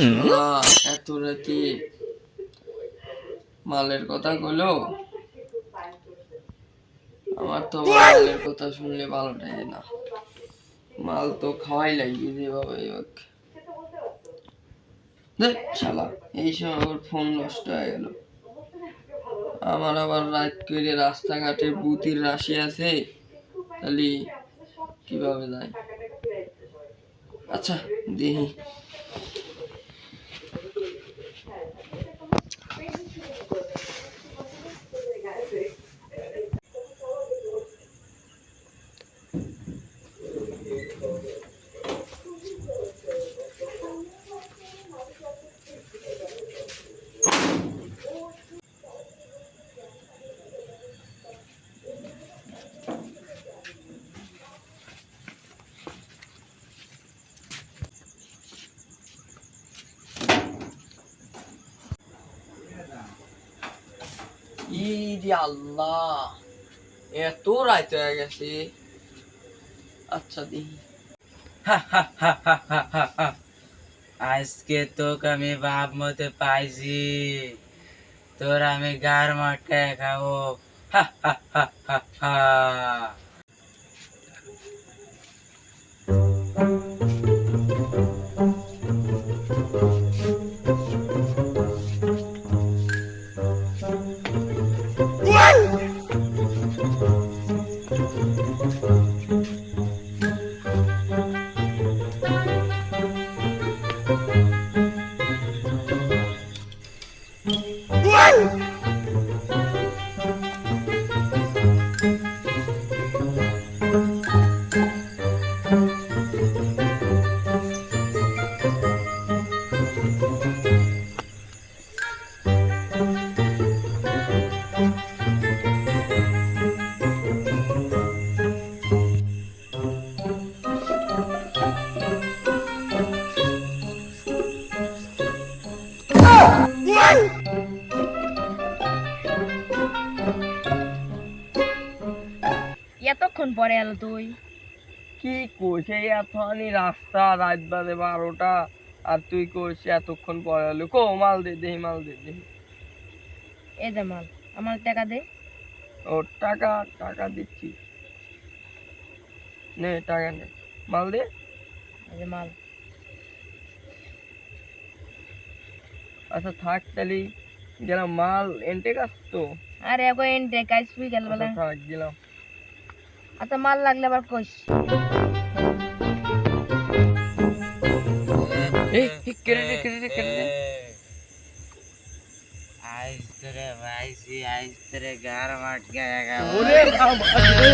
শালা, এত রাতে মালের কথা কইলো? আমার তো আবার মালের কথা শুনলে ভালো লাগে না। মাল তো খাওয়াই লাগবে হোক। ধ্যাৎ, শালা এই সময় ফোন নষ্ট হয়ে গেল। আমার আবার রাত করে রাস্তাঘাটে বুতির রাশি আছে। তাহলে কীভাবে যায়? আচ্ছা দেখি। ইরে আল্লাহ এত রাইতে হয়ে গেছে। আচ্ছা দেখি। আজকে তোকে আমি বাপ মতে পাইছি। তোর আমি গার মাঠে খাব। হা, হা, হা, হা, হা। এতক্ষণ পরে এলো তুই। কি কইছে এতখানি রাস্তা রাত বাজে বারোটা আর তুই কইছে এতক্ষণ পরে এলো। কো মাল দে দেহি মাল দে দেহি। এ দে মাল আমার টাকা দে। ও টাকা টাকা দিচ্ছি। নে টাকা নে। মাল দে। এই মাল। আচ্ছা থাক তাহলে গেলাম। মাল এনটে কাজ তো? আরে এখন এন্টে কাজ তুই গেল বলে। আচ্ছা, থাক গেলাম। আচ্ছা মাল লাগলে আবার কইস এই এই, কেটে দে কেটে দে কেটে দে আজ তোরে পাইছি আজ তোরে গার মাঠ খাব ওরে বাবা রে।